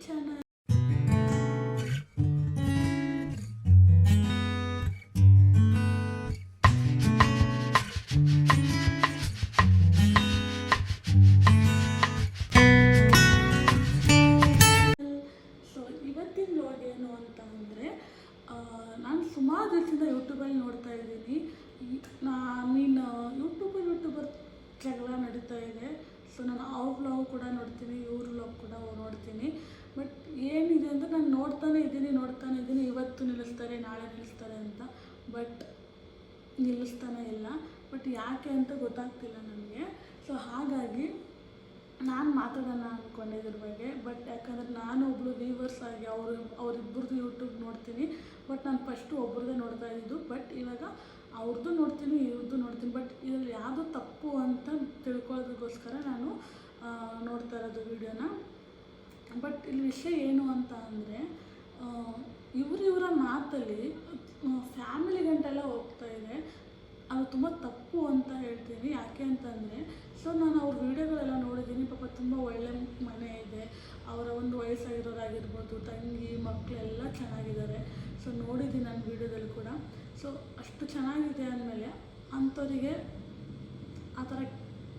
괜 찮. But ನಿಲ್ಲಿಸ್ತಾನೆ ಇಲ್ಲ. But ಯಾಕೆ ಅಂತ ಗೊತ್ತಾಗ್ತಿಲ್ಲ ನನಗೆ. ಸೊ ಹಾಗಾಗಿ ನಾನು ಮಾತಾಡೋಣ ಅಂದ್ಕೊಂಡೆ ಇದ್ರ ಬಗ್ಗೆ. ಬಟ್ ಯಾಕಂದರೆ ನಾನು ಒಬ್ಬಳು ವ್ಯೂವರ್ಸ್ ಆಗಿ ಅವರು ಅವರಿಬ್ಬರದ್ದು ಯೂಟ್ಯೂಬ್ ನೋಡ್ತೀನಿ. ಬಟ್ ನಾನು ಫಸ್ಟು ಒಬ್ರದ್ದೇ ನೋಡ್ತಾ ಇದ್ದು. ಬಟ್ ಇವಾಗ ಅವ್ರದ್ದು ನೋಡ್ತೀನಿ ಇವ್ರದ್ದು ನೋಡ್ತೀನಿ. ಬಟ್ ಇದ್ರಲ್ಲಿ ಯಾವುದು ತಪ್ಪು ಅಂತ ತಿಳ್ಕೊಳ್ಳೋದಕ್ಕೋಸ್ಕರ ನಾನು ನೋಡ್ತಾ ಇರೋದು ವಿಡಿಯೋನ ಬಟ್ ಇಲ್ಲಿ ವಿಷಯ ಏನು ಅಂತ ಅಂದರೆ ಇವ್ರಿವರ ಮಾತಲ್ಲಿ ಫ್ಯಾಮಿಲಿ ಗಂಟೆಲ್ಲ ಹೋಗ್ತಾ ಇದೆ. ಅದು ತುಂಬ ತಪ್ಪು ಅಂತ ಹೇಳ್ತೀನಿ. ಯಾಕೆ ಅಂತಂದರೆ ಸೊ ನಾನು ಅವ್ರ ವೀಡಿಯೋಗಳೆಲ್ಲ ನೋಡಿದ್ದೀನಿ. ಪಾಪ ತುಂಬ ಒಳ್ಳೆ ಮನೆ ಇದೆ. ಅವರ ಒಂದು ವಯಸ್ಸಾಗಿರೋರಾಗಿರ್ಬೋದು, ತಂಗಿ ಮಕ್ಕಳೆಲ್ಲ ಚೆನ್ನಾಗಿದ್ದಾರೆ. ಸೊ ನೋಡಿದ್ದೀನಿ ನಾನು ವೀಡಿಯೋದಲ್ಲಿ ಕೂಡ. ಸೊ ಅಷ್ಟು ಚೆನ್ನಾಗಿದೆ ಅಂದಮೇಲೆ ಅಂಥವರಿಗೆ ಆ ಥರ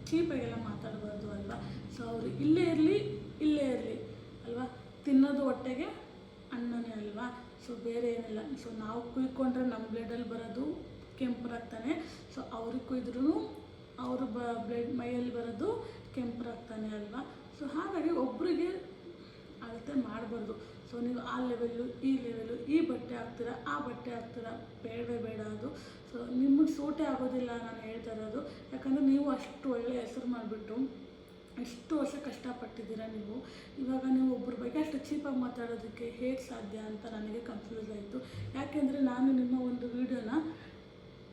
ಚೀಪಾಗೆಲ್ಲ ಮಾತಾಡಬಾರ್ದು ಅಲ್ವಾ? ಸೊ ಅವರು ಇಲ್ಲೇ ಇರಲಿ ಇಲ್ಲೇ ಇರಲಿ, ಅಲ್ವಾ? ತಿನ್ನೋದು ಹೊಟ್ಟೆಗೆ ಅಣ್ಣನೇ ಅಲ್ವಾ? ಸೊ ಬೇರೆ ಏನಿಲ್ಲ. ಸೊ ನಾವು ಕುಯ್ಕೊಂಡ್ರೆ ನಮ್ಮ ಬ್ಲಡಲ್ಲಿ ಬರೋದು ಕೆಂಪು ರಕ್ತನೇ ಸೊ ಅವ್ರಿಗೆ ಕುಯ್ದ್ರೂ ಅವ್ರ ಬ ಬ್ಲಡ್ ಮೈಯಲ್ಲಿ ಬರೋದು ಕೆಂಪು ರಕ್ತನೇ ಅಲ್ವಾ? ಸೊ ಹಾಗಾಗಿ ಒಬ್ಬರಿಗೆ ಅಳತೆ ಮಾಡಬಾರ್ದು. ಸೊ ನೀವು ಆ ಲೆವೆಲ್ಲು ಈ ಲೆವೆಲ್ಲು ಈ ಬಟ್ಟೆ ಹಾಕ್ತೀರಾ, ಆ ಬಟ್ಟೆ ಹಾಕ್ತೀರಾ, ಬೇಡವೇ ಬೇಡ ಅದು. ಸೊ ನಿಮಗೆ ಸೂಟೇ ಆಗೋದಿಲ್ಲ ನಾನು ಹೇಳ್ತಾ ಇರೋದು. ಯಾಕಂದರೆ ನೀವು ಅಷ್ಟು ಒಳ್ಳೆಯ ಹೆಸರು ಮಾಡಿಬಿಟ್ಟು ಎಷ್ಟು ವರ್ಷ ಕಷ್ಟಪಟ್ಟಿದ್ದೀರಾ ನೀವು? ಇವಾಗ ನೀವು ಒಬ್ಬರ ಬಗ್ಗೆ ಅಷ್ಟು ಚೀಪಾಗಿ ಮಾತಾಡೋದಕ್ಕೆ ಹೇಗೆ ಸಾಧ್ಯ ಅಂತ ನನಗೆ ಕನ್ಫ್ಯೂಸ್ ಆಯಿತು. ಯಾಕೆಂದರೆ ನಾನು ನಿಮ್ಮ ಒಂದು ವೀಡಿಯೋನ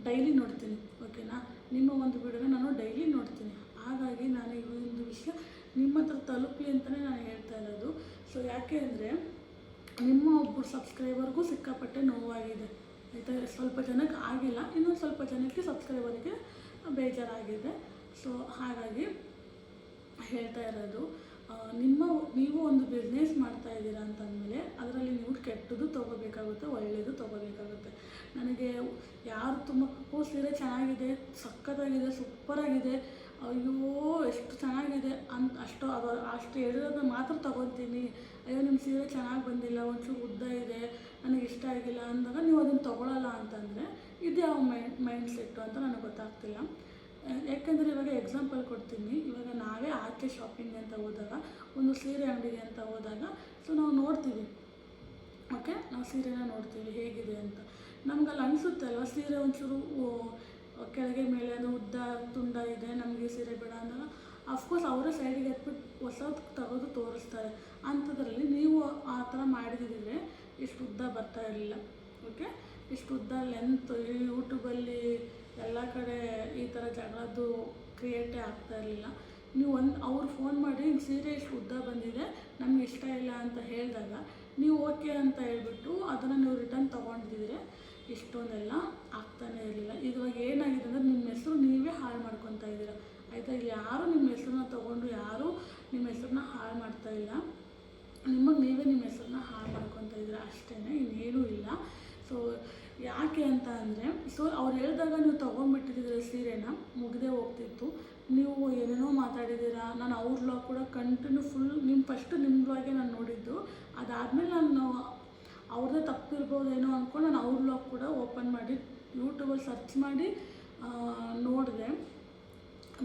ಡೈಲಿ ನೋಡ್ತೀನಿ ಓಕೆನಾ ನಿಮ್ಮ ಒಂದು ವಿಡಿಯೋನ ನಾನು ಡೈಲಿ ನೋಡ್ತೀನಿ. ಹಾಗಾಗಿ ನಾನು ಈ ಒಂದು ವಿಷಯ ನಿಮ್ಮ ಹತ್ರ ತಲುಪಲಿ ಅಂತಲೇ ನಾನು ಹೇಳ್ತಾ ಇರೋದು. ಸೊ ಯಾಕೆ ಅಂದರೆ ನಿಮ್ಮ ಒಬ್ಬರು ಸಬ್ಸ್ಕ್ರೈಬರ್ಗೂ ಸಿಕ್ಕಾಪಟ್ಟೆ ನೋವಾಗಿದೆ, ಆಯಿತಾ? ಸ್ವಲ್ಪ ಜನಕ್ಕೆ ಆಗಿಲ್ಲ, ಇನ್ನೊಂದು ಸ್ವಲ್ಪ ಜನಕ್ಕೆ ಸಬ್ಸ್ಕ್ರೈಬರಿಗೆ ಬೇಜಾರಾಗಿದೆ. ಸೊ ಹಾಗಾಗಿ ಹೇಳ್ತಾ ಇರೋದು ನಿಮ್ಮ, ನೀವು ಒಂದು ಬಿಸ್ನೆಸ್ ಮಾಡ್ತಾ ಇದ್ದೀರಾ ಅಂತಂದಮೇಲೆ ಅದರಲ್ಲಿ ನೀವು ಕೆಟ್ಟದ್ದು ತೊಗೋಬೇಕಾಗುತ್ತೆ ಒಳ್ಳೆಯದು ತೊಗೋಬೇಕಾಗುತ್ತೆ. ನನಗೆ ಯಾರು ತುಂಬ, ಓ, ಸೀರೆ ಚೆನ್ನಾಗಿದೆ, ಸಖತ್ತಾಗಿದೆ, ಸೂಪರಾಗಿದೆ, ಅಯ್ಯೋ, ಎಷ್ಟು ಚೆನ್ನಾಗಿದೆ ಅಂತ ಅಷ್ಟು, ಅದು, ಅಷ್ಟು ಹೇಳಿರೋದನ್ನ ಮಾತ್ರ ತೊಗೊತೀನಿ. ಅಯ್ಯೋ, ನಿಮ್ಮ ಸೀರೆ ಚೆನ್ನಾಗಿ ಬಂದಿಲ್ಲ, ಒಂಚೂರು ಉದ್ದ ಇದೆ, ನನಗೆ ಇಷ್ಟ ಆಗಿಲ್ಲ ಅಂದಾಗ ನೀವು ಅದನ್ನು ತೊಗೊಳಲ್ಲ ಅಂತಂದರೆ ಇದು ಯಾವ ಮೈಂಡ್ ಮೈಂಡ್ ಸೆಟ್ಟು ಅಂತ ನನಗೆ ಗೊತ್ತಾಗ್ತಿಲ್ಲ. ಯಾಕೆಂದರೆ ಇವಾಗ ಎಕ್ಸಾಂಪಲ್ ಕೊಡ್ತೀನಿ. ಇವಾಗ ನಾವೇ ಆಚೆ ಶಾಪಿಂಗ್ ಅಂತ ಹೋದಾಗ, ಒಂದು ಸೀರೆ ಅಂಗಡಿಗೆ ಅಂತ ಹೋದಾಗ ಸೊ ನಾವು ನೋಡ್ತೀವಿ. ಓಕೆ ನಾವು ಸೀರೆನ ನೋಡ್ತೀವಿ, ಹೇಗಿದೆ ಅಂತ. ನಮ್ಗೆ ಅಲ್ಲಿ ಅನಿಸುತ್ತೆ ಅಲ್ವಾ, ಸೀರೆ ಒಂಚೂರು ಕೆಳಗೆ ಮೇಲೆ ಅದು ಉದ್ದ, ತುಂಡ ಇದೆ, ನಮಗೆ ಸೀರೆ ಬೇಡ ಅಂದಾಗ ಅಫ್ಕೋರ್ಸ್ ಅವರ ಸೈಡಿಗೆ ಎತ್ಬಿಟ್ಟು ಹೊಸದು ತಗೋದು ತೋರಿಸ್ತಾರೆ. ಅಂಥದ್ರಲ್ಲಿ ನೀವು ಆ ಥರ ಮಾಡಿದಿದ್ರೆ ಇಷ್ಟು ಉದ್ದ ಬರ್ತಾ ಇರಲಿಲ್ಲ. ಓಕೆ ಇಷ್ಟು ಉದ್ದ ಲೆಂತ್ ಯೂಟ್ಯೂಬಲ್ಲಿ ಎಲ್ಲ ಕಡೆ ಈ ಥರ ಜಗಳದ್ದು ಕ್ರಿಯೇಟೇ ಆಗ್ತಾ ಇರಲಿಲ್ಲ. ನೀವು ಒಂದು ಅವ್ರು ಫೋನ್ ಮಾಡಿ ಹಿಂಗೆ ಸೀರೆ ಇಷ್ಟು ಉದ್ದ ಬಂದಿದೆ, ನಮ್ಗೆ ಇಷ್ಟ ಇಲ್ಲ ಅಂತ ಹೇಳಿದಾಗ ನೀವು ಓಕೆ ಅಂತ ಹೇಳ್ಬಿಟ್ಟು ಅದನ್ನು ನೀವು ರಿಟರ್ನ್ ತೊಗೊಂಡಿದ್ರೆ ಇಷ್ಟೊಂದೆಲ್ಲ ಆಗ್ತಾನೆ ಇರಲಿಲ್ಲ. ಇವಾಗ ಏನಾಗಿದೆ ಅಂದರೆ ನಿಮ್ಮ ಹೆಸರು ನೀವೇ ಹಾಳು ಮಾಡ್ಕೊತಾ ಇದ್ದೀರಾ. ಆಯಿತಾ? ಇಲ್ಲಿ ಯಾರೂ ನಿಮ್ಮ ಹೆಸರನ್ನ ತೊಗೊಂಡು ಯಾರೂ ನಿಮ್ಮ ಹೆಸರನ್ನ ಹಾಳು ಮಾಡ್ತಾ ಇಲ್ಲ. ನಿಮಗೆ ನೀವೇ ನಿಮ್ಮ ಹೆಸರನ್ನ ಹಾಳು ಮಾಡ್ಕೊತಾ ಇದ್ದೀರಾ ಅಷ್ಟೇ ಇನ್ನೇನೂ ಇಲ್ಲ. ಸೊ ಯಾಕೆ ಅಂತ ಅಂದರೆ ಸೊ ಅವ್ರು ಹೇಳಿದಾಗ ನೀವು ತೊಗೊಂಡ್ಬಿಟ್ಟಿದ್ದೀರ ಸೀರೆನ, ಮುಗಿದೇ ಹೋಗ್ತಿತ್ತು. ನೀವು ಏನೇನೋ ಮಾತಾಡಿದ್ದೀರಾ, ನಾನು ಅವ್ರ ಲಾ ಕೂಡ ಕಂಟಿನ್ಯೂ ಫುಲ್ ನಿಮ್ಮ ಫಸ್ಟು ನಿಮ್ಮ ನಾನು ನೋಡಿದ್ದು. ಅದಾದಮೇಲೆ ನಾನು ಅವ್ರದ್ದೇ ತಪ್ಪಿರ್ಬೋದೇನೋ ಅಂದ್ಕೊಂಡು ನಾನು ಅವ್ರ ಲಾಕ್ ಕೂಡ ಓಪನ್ ಮಾಡಿ ಯೂಟ್ಯೂಬಲ್ಲಿ ಸರ್ಚ್ ಮಾಡಿ ನೋಡಿದೆ.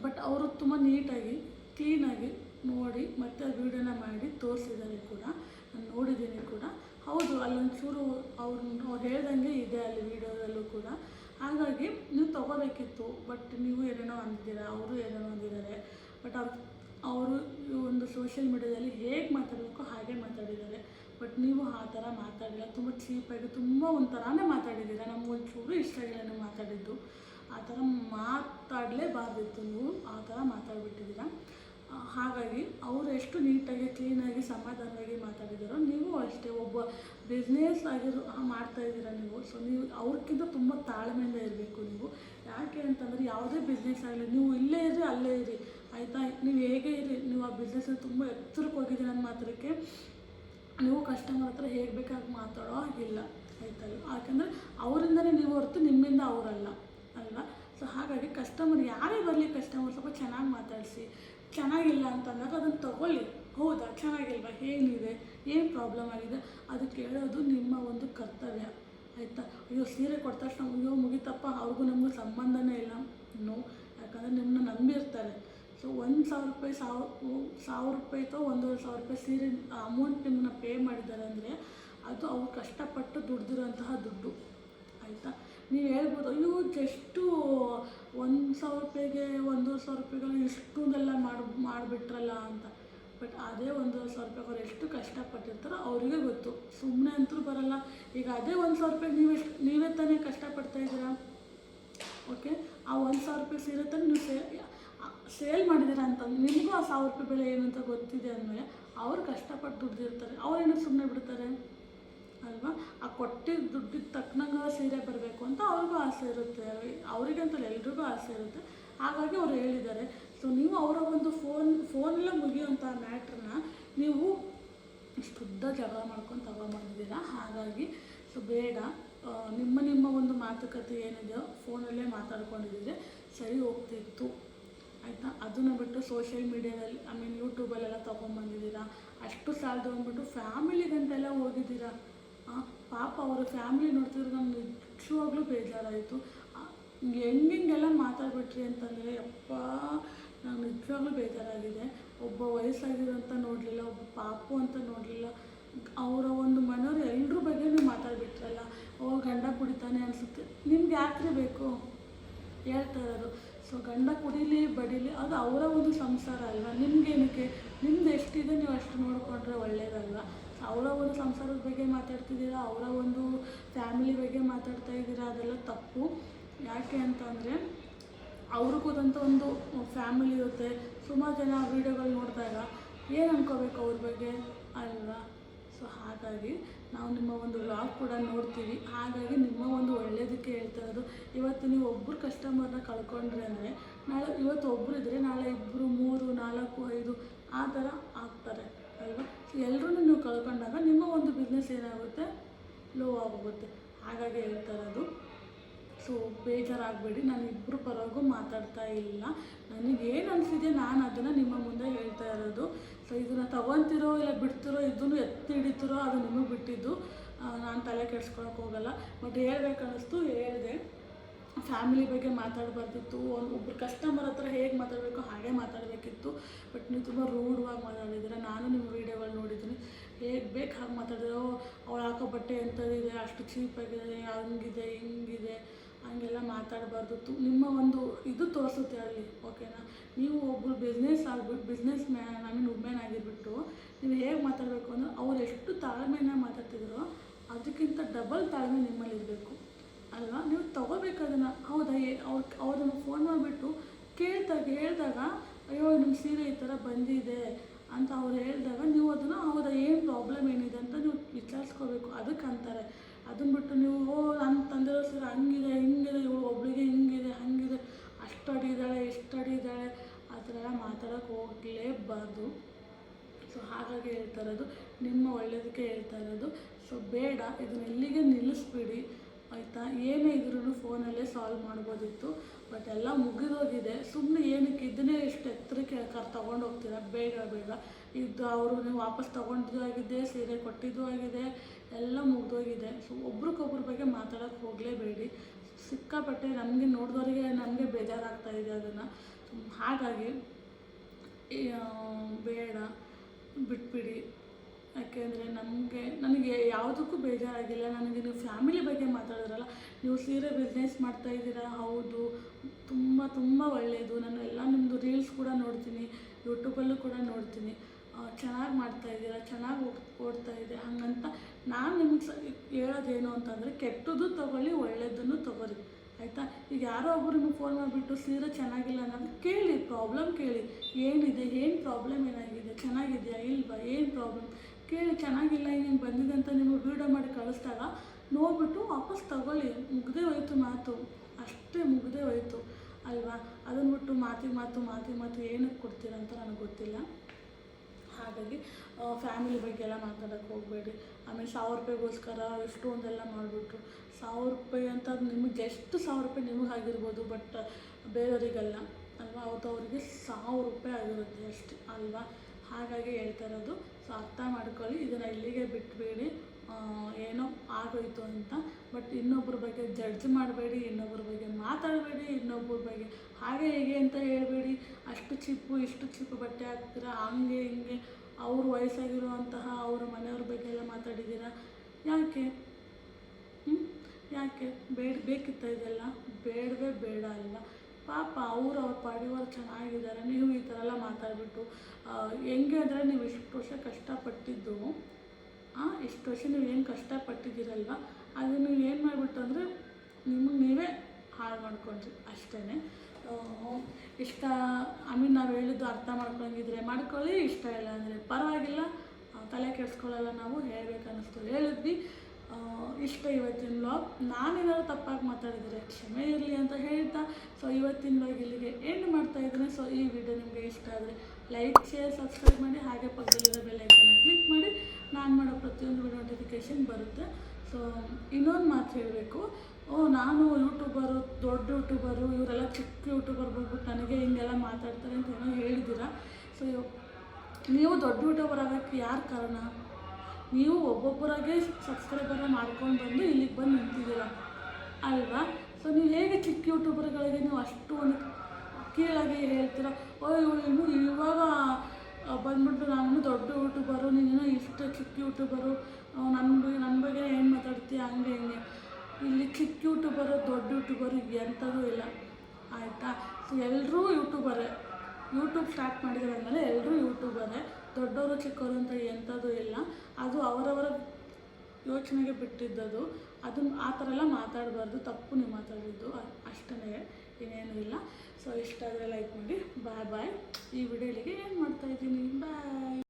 ಬಟ್ ಅವರು ತುಂಬ ನೀಟಾಗಿ ಕ್ಲೀನಾಗಿ ನೋಡಿ ಮತ್ತೆ ವೀಡಿಯೋನ ಮಾಡಿ ತೋರಿಸಿದ್ದಾರೆ ಕೂಡ ನಾನು ನೋಡಿದ್ದೀನಿ ಕೂಡ ಹೌದು ಅಲ್ಲೊಂಚೂರು ಅವ್ರು ಅವ್ರು ಹೇಳ್ದಂಗೆ ಇದೆ ಅಲ್ಲಿ ವೀಡಿಯೋದಲ್ಲೂ ಕೂಡ. ಹಾಗಾಗಿ ನೀವು ತೊಗೋಬೇಕಿತ್ತು, ಬಟ್ ನೀವು ಏನೇನೋ ಅಂದಿದ್ದೀರಾ, ಅವರು ಏನೇನೋ ಅಂದಿದ್ದಾರೆ, ಬಟ್ ಅವ್ರು, ಅವರು ಒಂದು ಸೋಷಿಯಲ್ ಮೀಡ್ಯಾದಲ್ಲಿ ಹೇಗೆ ಮಾತಾಡಬೇಕು, ಹಾಗೆ ಮಾತಾಡಿದ್ದಾರೆ. ಬಟ್ ನೀವು ಆ ಥರ ಮಾತಾಡಿಲ್ಲ, ತುಂಬ ಚೀಪಾಗಿ ತುಂಬ ಒಂಥರನೇ ಮಾತಾಡಿದ್ದೀರ. ನಮಗೊಂಚೂರು ಇಷ್ಟ ಆಗಿಲ್ಲ ನೀವು ಮಾತಾಡಿದ್ದು. ಆ ಥರ ಮಾತಾಡಲೇಬಾರ್ದಿತ್ತು ನೀವು, ಆ ಥರ ಮಾತಾಡಿಬಿಟ್ಟಿದ್ದೀರ. ಹಾಗಾಗಿ ಅವರು ಎಷ್ಟು ನೀಟಾಗಿ, ಕ್ಲೀನಾಗಿ, ಸಮಾಧಾನವಾಗಿ ಮಾತಾಡಿದಾರೋ, ನೀವು ಅಷ್ಟೇ ಒಬ್ಬ ಬಿಸ್ನೆಸ್ ಆಗಿರೋ ಮಾಡ್ತಾ ಇದ್ದೀರ ನೀವು. ಸೊ ನೀವು ಅವ್ರಿಗಿಂತ ತುಂಬ ತಾಳ್ಮೆಯಿಂದ ಇರಬೇಕು ನೀವು. ಯಾಕೆ ಅಂತಂದರೆ ಯಾವುದೇ ಬಿಸ್ನೆಸ್ ಆಗಲಿ, ನೀವು ಇಲ್ಲೇ ಇರಿ, ಅಲ್ಲೇ ಇರಿ. ಆಯಿತಾ? ನೀವು ಹೇಗೆ ಇರಿ? ನೀವು ಆ ಬಿಸ್ನೆಸ್ಸಲ್ಲಿ ತುಂಬ ಎತ್ತರಕ್ಕೆ ಹೋಗಿದ್ದೀರ ಅನ್ನೋ ಮಾತ್ರಕ್ಕೆ ನೀವು ಕಸ್ಟಮರ್ ಹತ್ರ ಹೇಗೆ ಬೇಕಾಗಿ ಮಾತಾಡೋ ಹಾಗಿಲ್ಲ. ಆಯ್ತಾ? ಯಾಕಂದರೆ ಅವರಿಂದನೇ ನೀವು ಹೊರತು ನಿಮ್ಮಿಂದ ಅವರಲ್ಲ, ಅಲ್ವಾ? ಸೊ ಹಾಗಾಗಿ ಕಸ್ಟಮರ್ ಯಾರೇ ಬರಲಿ ಕಸ್ಟಮರ್ ಸ್ವಲ್ಪ ಚೆನ್ನಾಗಿ ಮಾತಾಡಿಸಿ. ಚೆನ್ನಾಗಿಲ್ಲ ಅಂತಂದಾಗ ಅದನ್ನು ತಗೊಳ್ಳಿ. ಹೌದಾ? ಚೆನ್ನಾಗಿಲ್ವಾ? ಏನಿದೆ? ಏನು ಪ್ರಾಬ್ಲಮ್ ಆಗಿದೆ? ಅದು ಕೇಳೋದು ನಿಮ್ಮ ಒಂದು ಕರ್ತವ್ಯ. ಆಯಿತಾ? ಅಯ್ಯೋ, ಸೀರೆ ಕೊಡ್ತ ತಕ್ಷಣ ಅಯ್ಯೋ, ಮುಗಿತಪ್ಪ. ಅವ್ರಿಗೂ ನಮಗೂ ಸಂಬಂಧನೇ ಇಲ್ಲ. ನೋ, ಯಾಕಂದರೆ ನಿಮ್ಮನ್ನ ನಂಬಿರ್ತಾರೆ. ಸೊ ಒಂದು ಸಾವಿರ ರೂಪಾಯಿ ಸಾವಿರ ಸಾವಿರ ರೂಪಾಯಿ ಅಥವಾ ಒಂದೂವರೆ ಸಾವಿರ ರೂಪಾಯಿ ಸೀರೆ ಅಮೌಂಟ್ ನಿಮ್ಮನ್ನ ಪೇ ಮಾಡಿದ್ದಾರೆ ಅಂದರೆ, ಅದು ಅವ್ರು ಕಷ್ಟಪಟ್ಟು ದುಡ್ದಿರೋಂತಹ ದುಡ್ಡು. ಆಯಿತಾ? ನೀವು ಹೇಳ್ಬೋದು, ಅಯ್ಯೋ, ಜಸ್ಟು ಒಂದು ಸಾವಿರ ರೂಪಾಯಿಗೆ ಒಂದೂವರೆ ಸಾವಿರ ರೂಪಾಯಿಗಳು ಇಷ್ಟೊಂದೆಲ್ಲ ಮಾಡಿ, ಮಾಡಿಬಿಟ್ರಲ್ಲ ಅಂತ. ಬಟ್ ಅದೇ ಒಂದೂವರೆ ಸಾವಿರ ರೂಪಾಯಿಗೆ ಅವ್ರು ಎಷ್ಟು ಕಷ್ಟಪಟ್ಟಿರ್ತಾರೋ ಅವರಿಗೆ ಗೊತ್ತು. ಸುಮ್ಮನೆ ಅಂತೂ ಬರಲ್ಲ. ಈಗ ಅದೇ ಒಂದು ಸಾವಿರ ರೂಪಾಯಿ ಎಷ್ಟು, ನೀವೇ ತಾನೇ ಕಷ್ಟಪಡ್ತಾ ಇದ್ದೀರಾ? ಓಕೆ? ಆ ಒಂದು ಸಾವಿರ ರೂಪಾಯಿ ಸೀರೆ ನೀವು ಸೇ, ಸೇಲ್ ಮಾಡಿದ್ದೀರಾ ಅಂತ. ನಿಮಗೂ ಆ ಸಾವಿರ ರೂಪಾಯಿ ಬೆಲೆ ಏನು ಅಂತ ಗೊತ್ತಿದೆ ಅಂದಮೇಲೆ ಅವ್ರು ಕಷ್ಟಪಟ್ಟು ದುಡ್ದಿರ್ತಾರೆ. ಅವ್ರೇನಕ್ಕೆ ಸುಮ್ಮನೆ ಬಿಡ್ತಾರೆ? ಅಲ್ವಾ? ಆ ಕೊಟ್ಟಿದ್ದ ದುಡ್ಡಿಗೆ ತಕ್ಕನಂಗೆ ಸೀರೆ ಬರಬೇಕು ಅಂತ ಅವ್ರಿಗೂ ಆಸೆ ಇರುತ್ತೆ. ಅವರಿಗಂತಲ್ಲ, ಎಲ್ರಿಗೂ ಆಸೆ ಇರುತ್ತೆ. ಹಾಗಾಗಿ ಅವ್ರು ಹೇಳಿದ್ದಾರೆ. ಸೊ ನೀವು ಅವರ ಒಂದು ಫೋನ್ ಫೋನಲ್ಲೇ ಮುಗಿಯುವಂಥ ಮ್ಯಾಟ್ರನ್ನ ನೀವು ಶುದ್ಧ ಜಗಳ ಮಾಡ್ಕೊಂಡು ತಗೊಂಬಂದಿದ್ದೀರಾ ಹಾಗಾಗಿ ಸೊ ಬೇಡ. ನಿಮ್ಮ ನಿಮ್ಮ ಒಂದು ಮಾತುಕತೆ ಏನಿದೆಯೋ ಫೋನಲ್ಲೇ ಮಾತಾಡ್ಕೊಂಡಿದ್ದೀರಿ. ಸರಿ ಹೋಗ್ತಿತ್ತು. ಆಯಿತಾ? ಅದನ್ನು ಬಿಟ್ಟು ಸೋಷಿಯಲ್ ಮೀಡಿಯಾದಲ್ಲಿ ಐ ಮೀನ್ ಯೂಟ್ಯೂಬಲ್ಲೆಲ್ಲ ತೊಗೊಂಬಂದಿದ್ದೀರಾ ಅಷ್ಟು ಸಾಲದು ಅಂದ್ಬಿಟ್ಟು ಫ್ಯಾಮಿಲಿಗಂತೆಲ್ಲ ಹೋಗಿದ್ದೀರಾ? ಪಾಪ ಅವರ ಫ್ಯಾಮಿಲಿ ನೋಡ್ತಿದ್ರೆ ನಂಗೆ ನಿಜವಾಗ್ಲೂ ಬೇಜಾರಾಯಿತು. ಹೆಂಗೆಲ್ಲ ಮಾತಾಡ್ಬಿಟ್ರಿ ಅಂತಂದರೆ ಅಪ್ಪ ನಾನು ನಿಜವಾಗ್ಲೂ ಬೇಜಾರಾಗಿದೆ. ಒಬ್ಬ ವಯಸ್ಸಾಗಿರೋಂಥ ನೋಡಲಿಲ್ಲ, ಒಬ್ಬ ಪಾಪು ಅಂತ ನೋಡಲಿಲ್ಲ. ಅವರ ಒಂದು ಮನೆಯವ್ರು ಎಲ್ಲರ ಬಗ್ಗೆನೂ ಮಾತಾಡ್ಬಿಟ್ರಲ್ಲ. ಓ ಗಂಡ ಕುಡಿತಾನೆ ಅನಿಸುತ್ತೆ. ನಿಮ್ಗೆ ಯಾಕ್ರಿ ಬೇಕು? ಹೇಳ್ತಾ ಇರೋದು. ಸೊ ಗಂಡ ಕುಡೀಲಿ, ಬಡೀಲಿ, ಅದು ಅವರ ಒಂದು ಸಂಸಾರ ಅಲ್ವಾ? ನಿಮ್ಗೇನಕ್ಕೆ? ನಿಮ್ದು ಎಷ್ಟಿದೆ, ನೀವು ಅಷ್ಟು ನೋಡಿಕೊಂಡ್ರೆ ಒಳ್ಳೇದಲ್ವಾ? ಅವರ ಒಂದು ಸಂಸಾರದ ಬಗ್ಗೆ ಮಾತಾಡ್ತಿದ್ದೀರಾ? ಅವರ ಒಂದು ಫ್ಯಾಮಿಲಿ ಬಗ್ಗೆ ಮಾತಾಡ್ತಾ ಇದ್ದೀರಾ? ಅದೆಲ್ಲ ತಪ್ಪು. ಯಾಕೆ ಅಂತಂದರೆ ಅವ್ರಿಗೋದಂಥ ಒಂದು ಫ್ಯಾಮಿಲಿ ಇರುತ್ತೆ. ಸುಮಾರು ಜನ ವೀಡಿಯೋಗಳು ನೋಡಿದಾಗ ಏನು ಅನ್ಕೋಬೇಕು ಅವ್ರ ಬಗ್ಗೆ? ಅಲ್ವಾ? ಸೊ ಹಾಗಾಗಿ ನಾವು ನಿಮ್ಮ ಒಂದು ವ್ಲಾಗ್ ಕೂಡ ನೋಡ್ತೀವಿ. ಹಾಗಾಗಿ ನಿಮ್ಮ ಒಂದು ಒಳ್ಳೆಯದಕ್ಕೆ ಹೇಳ್ತಾ ಇರೋದು, ಇವತ್ತು ನೀವು ಒಬ್ಬರು ಕಸ್ಟಮರ್ನ ಕಳ್ಕೊಂಡ್ರೆ ಅಂದರೆ, ನಾಳೆ ಇವತ್ತು ಒಬ್ಬರು ಇದ್ದರೆ ನಾಳೆ ಇಬ್ಬರು ಮೂರು ನಾಲ್ಕು ಐದು ಆ ಥರ ಆಗ್ತಾರೆ. ಅಲ್ವಾ ಸೊ ಎಲ್ಲರೂ ನೀವು ಕಳ್ಕೊಂಡಾಗ ನಿಮ್ಮ ಒಂದು ಬಿಸ್ನೆಸ್ ಏನಾಗುತ್ತೆ? ಲೋ ಆಗೋಗುತ್ತೆ. ಹಾಗಾಗಿ ಹೇಳ್ತಾ ಇರೋದು. ಸೊ ಬೇಜಾರಾಗಬೇಡಿ. ನಾನು ಇಬ್ಬರು ಪರವಾಗೂ ಮಾತಾಡ್ತಾ ಇಲ್ಲ. ನನಗೇನು ಅನಿಸಿದೆ ನಾನು ಅದನ್ನು ನಿಮ್ಮ ಮುಂದೆ ಹೇಳ್ತಾ ಇರೋದು. ಸೊ ಇದನ್ನು ತಗೊತಿರೋ ಇಲ್ಲ ಬಿಡ್ತಿರೋ, ಇದನ್ನು ಎತ್ತಿ ಹಿಡಿತಿರೋ ಅದು ನಿಮಗೆ ಬಿಟ್ಟಿದ್ದು. ನಾನು ತಲೆ ಕೆಡ್ಸ್ಕೊಳಕ್ಕೆ ಹೋಗಲ್ಲ. ಬಟ್ ಹೇಳ್ಬೇಕು ಅನ್ನಿಸ್ತು ಹೇಳಿದೆ. ಫ್ಯಾಮಿಲಿ ಬಗ್ಗೆ ಮಾತಾಡಬಾರ್ದಿತ್ತು ಒಂದು ಒಬ್ರು ಕಸ್ಟಮರ್ ಹತ್ರ ಹೇಗೆ ಮಾತಾಡಬೇಕು ಹಾಗೆ ಮಾತಾಡಬೇಕಿತ್ತು. ಬಟ್ ನೀವು ತುಂಬ ರೂಢವಾಗಿ ಮಾತಾಡಿದ್ದೀರ, ನಾನು ನಿಮ್ಮ ವೀಡಿಯೋಗಳು ನೋಡಿದ್ದೀನಿ. ಹೇಗೆ ಬೇಕು ಹಾಗೆ ಮಾತಾಡಿದ್ರು ಅವಳು ಹಾಕೋ ಬಟ್ಟೆ ಎಂಥದ್ದಿದೆ ಅಷ್ಟು ಚೀಪಾಗಿದೆ, ಹಂಗಿದೆ, ಹಿಂಗಿದೆ, ಹಂಗೆಲ್ಲ ಮಾತಾಡಬಾರ್ದಿತ್ತು. ನಿಮ್ಮ ಒಂದು ಇದು ತೋರಿಸುತ್ತೆ ಅಲ್ಲಿ, ಓಕೆನಾ? ನೀವು ಒಬ್ಬರು ಬಿಸ್ನೆಸ್ ಆಗ್ಬಿಟ್ಟು business man I mean women ನೀವು ಹೇಗೆ ಮಾತಾಡಬೇಕು ಅಂದ್ರೆ ಅವ್ರು ಎಷ್ಟು ತಾಳ್ಮೆಯಿಂದ ಮಾತಾಡ್ತಿದ್ರು, ಅದಕ್ಕಿಂತ ಡಬಲ್ ತಾಳ್ಮೆ ನಿಮ್ಮಲ್ಲಿ ಇರಬೇಕು. ಅಲ್ವಾ? ನೀವು ತಗೋಬೇಕು ಅದನ್ನು. ಹೌದಾ? ಏ, ಅವ್ರ, ಅವ್ರನ್ನ ಫೋನ್ ಮಾಡಿಬಿಟ್ಟು ಕೇಳ್ದಾಗ, ಹೇಳಿದಾಗ, ಅಯ್ಯೋ ನಿಮ್ಮ ಸೀರೆ ಈ ಥರ ಬಂದಿದೆ ಅಂತ ಅವ್ರು ಹೇಳಿದಾಗ ನೀವು ಅದನ್ನು, ಹೌದಾ, ಏನು ಪ್ರಾಬ್ಲಮ್ ಏನಿದೆ ಅಂತ ನೀವು ವಿಚಾರಿಸ್ಕೋಬೇಕು. ಅದಕ್ಕೆ ಅಂತಾರೆ. ಅದನ್ನ ಬಿಟ್ಟು ನೀವು, ಓ, ನಾನು ತಂದಿರೋ ಸೀರೆ ಹಂಗಿದೆ, ಹಿಂಗಿದೆ, ಇವಳು ಒಬ್ಳಿಗೆ ಹಿಂಗಿದೆ, ಹಂಗಿದೆ ಅಷ್ಟು ಅಡಿ ಇದ್ದಾಳೆ ಇಷ್ಟು ಅಡಿ ಆ ಥರ ಎಲ್ಲ ಮಾತಾಡೋಕ್ಕೆ ಹೋಗಲೇಬಾರ್ದು. ಸೊ ಹಾಗಾಗಿ ಹೇಳ್ತಾ ಇರೋದು, ನಿಮ್ಮ ಒಳ್ಳೆಯದಕ್ಕೆ ಹೇಳ್ತಾ ಇರೋದು. ಸೊ ಬೇಡ, ಇದನ್ನ ಎಲ್ಲಿಗೆ ನಿಲ್ಲಿಸ್ಬಿಡಿ. ಆಯಿತಾ? ಏನೇ ಇದ್ರೂ ಫೋನಲ್ಲೇ ಸಾಲ್ವ್ ಮಾಡ್ಬೋದಿತ್ತು. ಬಟ್ ಎಲ್ಲ ಮುಗಿದೋಗಿದೆ. ಸುಮ್ಮನೆ ಏನಕ್ಕೆ ಇದನ್ನೇ ಎಷ್ಟು ಎತ್ತರಕ್ಕೆ ಕರ್ ತೊಗೊಂಡು ಹೋಗ್ತೀರಾ? ಬೇಗ ಬೇಗ ಇದು ಅವರು ನೀವು ವಾಪಸ್ ತೊಗೊಂಡಿದ್ದು ಆಗಿದೆ, ಸೀರೆ ಕೊಟ್ಟಿದ್ದು ಆಗಿದೆ, ಎಲ್ಲ ಮುಗಿದೋಗಿದೆ. ಸೊ ಒಬ್ರಿಗೊಬ್ರ ಬಗ್ಗೆ ಮಾತಾಡೋಕ್ಕೆ ಹೋಗಲೇಬೇಡಿ. ಸಿಕ್ಕಾಪಟ್ಟೆ ನಮಗೆ ನೋಡಿದವರಿಗೆ ನಮಗೆ ಬೇಜಾರಾಗ್ತಾ ಇದೆ ಅದನ್ನು. ಹಾಗಾಗಿ ಬೇಡ, ಬಿಟ್ಬಿಡಿ. ಯಾಕೆಂದರೆ ನಮಗೆ, ನನಗೆ ಯಾವುದಕ್ಕೂ ಬೇಜಾರಾಗಿಲ್ಲ. ನನಗೆ ನೀವು ಫ್ಯಾಮಿಲಿ ಬಗ್ಗೆ ಮಾತಾಡಿದ್ರಲ್ಲ, ನೀವು ಸೀರೆ ಬಿಸ್ನೆಸ್ ಮಾಡ್ತಾ ಇದ್ದೀರಾ? ಹೌದು. ತುಂಬ ತುಂಬ ಒಳ್ಳೆಯದು ನಾನು ಎಲ್ಲ ನಿಮ್ಮದು ರೀಲ್ಸ್ ಕೂಡ ನೋಡ್ತೀನಿ ಯೂಟ್ಯೂಬಲ್ಲೂ ಕೂಡ ನೋಡ್ತೀನಿ. ಚೆನ್ನಾಗಿ ಮಾಡ್ತಾ ಇದ್ದೀರಾ? ಚೆನ್ನಾಗಿ ಓಡ್ತಾ ಇದೆ. ಹಾಗಂತ ನಾನು ನಿಮ್ಗೆ ಸ, ಹೇಳೋದೇನು ಅಂತಂದರೆ, ಕೆಟ್ಟದ್ದು ತೊಗೊಳ್ಳಿ ಒಳ್ಳೆಯದನ್ನು ತೊಗೊಳ್ಳಿ. ಆಯಿತಾ? ಈಗ ಯಾರೋ ಒಬ್ಬರು ನಿಮ್ಗೆ ಫೋನ್ ಮಾಡಿಬಿಟ್ಟು, ಸೀರೆ ಚೆನ್ನಾಗಿಲ್ಲ ನಾನು ಕೇಳಿ ಪ್ರಾಬ್ಲಮ್ ಕೇಳಿ. ಏನಿದೆ? ಏನು ಪ್ರಾಬ್ಲಮ್ ಏನಾಗಿದೆ? ಚೆನ್ನಾಗಿದೆಯಾ? ಇಲ್ವಾ? ಏನು ಪ್ರಾಬ್ಲಮ್ ಕೇಳಿ ಚೆನ್ನಾಗಿಲ್ಲ ಹಿಂಗೆ ಬಂದಿದೆ ಅಂತ ನಿಮಗೆ ವೀಡಿಯೋ ಮಾಡಿ ಕಳಿಸ್ದಾಗ ನೋಡಿಬಿಟ್ಟು ವಾಪಸ್ ತಗೊಳ್ಳಿ. ಮುಗ್ದೇ ಹೋಯ್ತು ಮಾತು. ಅಷ್ಟೇ ಮುಗ್ದೇ ಹೋಯ್ತು. ಅಲ್ವಾ? ಅದನ್ನ ಬಿಟ್ಟು ಮಾತಿ ಮಾತು ಮಾತಿ ಮಾತು ಏನಕ್ಕೆ ಕೊಡ್ತೀರಾ ಅಂತ ನನಗೆ ಗೊತ್ತಿಲ್ಲ. ಹಾಗಾಗಿ ಫ್ಯಾಮಿಲಿ ಬಗ್ಗೆ ಎಲ್ಲ ಮಾತಾಡೋಕ್ಕೆ ಹೋಗಬೇಡಿ. ಆಮೇಲೆ ಸಾವಿರ ರೂಪಾಯಿಗೋಸ್ಕರ ಎಷ್ಟೊಂದೆಲ್ಲ ಮಾಡಿಬಿಟ್ರು. ಸಾವಿರ ರೂಪಾಯಿ ಅಂತ ನಿಮಗೆ ಎಷ್ಟು ಸಾವಿರ ರೂಪಾಯಿ ನಿಮಗೆ ಆಗಿರ್ಬೋದು, ಬಟ್ ಬೇರೆಯವರಿಗೆಲ್ಲ. ಅಲ್ವಾ? ಅವತ್ತು ಅವರಿಗೆ ಸಾವಿರ ರೂಪಾಯಿ ಆಗಿರುತ್ತೆ ಅಷ್ಟೇ. ಅಲ್ವಾ? ಹಾಗಾಗಿ ಹೇಳ್ತಾ ಇರೋದು, ಸೊ ಅರ್ಥ ಮಾಡ್ಕೊಳ್ಳಿ, ಇದನ್ನು ಇಲ್ಲಿಗೆ ಬಿಟ್ಬೇಡಿ. ಏನೋ ಆಗೋಯ್ತು ಅಂತ. ಬಟ್ ಇನ್ನೊಬ್ಬರ ಬಗ್ಗೆ ಜಡ್ಜ್ ಮಾಡಬೇಡಿ ಇನ್ನೊಬ್ಬರ ಬಗ್ಗೆ ಮಾತಾಡಬೇಡಿ ಇನ್ನೊಬ್ಬರ ಬಗ್ಗೆ ಹಾಗೆ ಹೀಗೆ ಅಂತ ಹೇಳಬೇಡಿ. ಅಷ್ಟು ಚಿಪ್ಪು, ಇಷ್ಟು ಚಿಪ್ಪು ಬಟ್ಟೆ ಹಾಕ್ತೀರಾ, ಹಂಗೆ, ಹಿಂಗೆ. ಅವ್ರ ವಯಸ್ಸಾಗಿರುವಂತಹ ಅವ್ರ ಮನೆಯವ್ರ ಬಗ್ಗೆ ಎಲ್ಲ ಮಾತಾಡಿದ್ದೀರಾ? ಯಾಕೆ? ಹ್ಞೂ ಯಾಕೆ? ಬೇಡ, ಬೇಕಿತ್ತ ಇದೆಲ್ಲ? ಬೇಡವೇ ಬೇಡ ಅಲ್ವಾ? ಪಾಪ ಅವ್ರು ಅವ್ರ ಪಾಡಿಯವ್ರು ಚೆನ್ನಾಗಿದ್ದಾರೆ, ನೀವು ಈ ಥರ ಎಲ್ಲ ಮಾತಾಡಿಬಿಟ್ಟು ಹೆಂಗೆ ಅಂದರೆ ನೀವು ಇಷ್ಟು ವರ್ಷ ಕಷ್ಟಪಟ್ಟಿದ್ದು ಇಷ್ಟು ವರ್ಷ ನೀವು ಏನು ಕಷ್ಟಪಟ್ಟಿದ್ದೀರಲ್ವ ಅದು ನೀವು ಏನು ಮಾಡಿಬಿಟ್ಟು ಅಂದರೆ ನಿಮಗೆ ನೀವೇ ಹಾಳು ಮಾಡ್ಕೊಂಡ್ರಿ ಅಷ್ಟೇ ಇಷ್ಟ ಐ ಮೀನ್ ನಾವು ಹೇಳಿದ್ದು ಅರ್ಥ ಮಾಡ್ಕೊಂಡಿದ್ರೆ ಮಾಡ್ಕೊಳ್ಳಿ, ಇಷ್ಟ ಇಲ್ಲ ಅಂದರೆ ಪರವಾಗಿಲ್ಲ ತಲೆ ಕೆಡಿಸ್ಕೊಳ್ಳಲ್ಲ ನಾವು ಹೇಳಬೇಕನ್ನಿಸ್ತು ಹೇಳಿದ್ವಿ. ಇಷ್ಟ ಇವತ್ತಿನ ಬ್ಲಾಗ್ ನಾನೇನಾದ್ರು ತಪ್ಪಾಗಿ ಮಾತಾಡಿದರೆ ಕ್ಷಮೆ ಇರಲಿ ಅಂತ ಹೇಳ್ತಾ ಸೊ ಇವತ್ತಿನ ಲಾಗ್ ಇಲ್ಲಿಗೆ ಎಂಡ್ ಮಾಡ್ತಾ ಇದ್ದೀನಿ. ಸೊ ಈ ವಿಡಿಯೋ ನಿಮಗೆ ಇಷ್ಟ ಆದರೆ ಲೈಕ್ ಶೇರ್ ಸಬ್ಸ್ಕ್ರೈಬ್ ಮಾಡಿ, ಹಾಗೆ ಪಕ್ಕದಲ್ಲಿರೋ ಬೆಲ್ ಐಕನ್ನ ಕ್ಲಿಕ್ ಮಾಡಿ, ನಾನು ಮಾಡೋ ಪ್ರತಿಯೊಂದು ನೋಟಿಫಿಕೇಷನ್ ಬರುತ್ತೆ. ಸೊ ಇನ್ನೊಂದು ಮಾತು ಹೇಳಬೇಕು. ಓ, ನಾನು ಯೂಟ್ಯೂಬರು ದೊಡ್ಡ ಯೂಟ್ಯೂಬರು ಇವರೆಲ್ಲ ಚಿಕ್ಕ ಯೂಟ್ಯೂಬರ್ ಬಂದ್ಬಿಟ್ಟು ನನಗೆ ಹಿಂಗೆಲ್ಲ ಮಾತಾಡ್ತಾರೆ ಅಂತ ಏನೋ ಹೇಳಿದ್ದೀರಾ. ಸೊ ನೀವು ದೊಡ್ಡ ಯೂಟ್ಯೂಬರ್ ಆಗೋಕ್ಕೆ ಯಾರು ಕಾರಣ? ನೀವು ಒಬ್ಬೊಬ್ಬರಾಗೆ ಸಬ್ಸ್ಕ್ರೈಬರ್ನ ಮಾಡ್ಕೊಂಡು ಬಂದು ಇಲ್ಲಿಗೆ ಬಂದು ನಿಂತಿದ್ದೀರ? ಅಲ್ವಾ? ಸೊ ನೀವು ಹೇಗೆ ಚಿಕ್ಕ ಯೂಟ್ಯೂಬರ್ಗಳಿಗೆ ನೀವು ಅಷ್ಟು ಒಂದು ಕೀಳಾಗಿ ಹೇಳ್ತೀರ? ಓ ಇನ್ನು ಇವಾಗ ಬಂದ್ಬಿಟ್ಟು ನಾನು ದೊಡ್ಡ ಯೂಟ್ಯೂಬರು ನೀನು ಇಷ್ಟು ಚಿಕ್ಕ ಯೂಟ್ಯೂಬರು ನನ್ನ ಬಗ್ಗೆ ನನ್ನ ಬಗ್ಗೆ ಏನು ಮಾತಾಡ್ತೀಯ, ಹಂಗೆ ಹಿಂಗೆ. ಇಲ್ಲಿ ಚಿಕ್ಕ ಯೂಟ್ಯೂಬರು, ದೊಡ್ಡ ಯೂಟ್ಯೂಬರು ಎಂಥದೂ ಇಲ್ಲ. ಆಯಿತಾ? ಸೊ ಎಲ್ಲರೂ ಯೂಟ್ಯೂಬರೇ. ಯೂಟ್ಯೂಬ್ ಸ್ಟಾರ್ಟ್ ಮಾಡಿದ್ರೆ ಅಂದಮೇಲೆ ಎಲ್ಲರೂ ಯೂಟ್ಯೂಬರೇ. ದೊಡ್ಡವರು ಚಿಕ್ಕವರು ಅಂತ ಎಂಥದ್ದು ಇಲ್ಲ. ಅದು ಅವರವರ ಯೋಚನೆಗೆ ಬಿಟ್ಟಿದ್ದದು. ಅದು ಆ ಥರ ಎಲ್ಲ ಮಾತಾಡಬಾರ್ದು. ತಪ್ಪು ನೀವು ಮಾತಾಡಿದ್ದು ಅಷ್ಟೇ ಇನ್ನೇನು ಇಲ್ಲ. ಸೊ ಇಷ್ಟ ಆದರೆ ಲೈಕ್ ಮಾಡಿ. ಬಾಯ್ ಬಾಯ್ ಈ ವಿಡಿಯೋ ಏನು ಮಾಡ್ತಾಯಿದ್ದೀನಿ ಬಾಯ್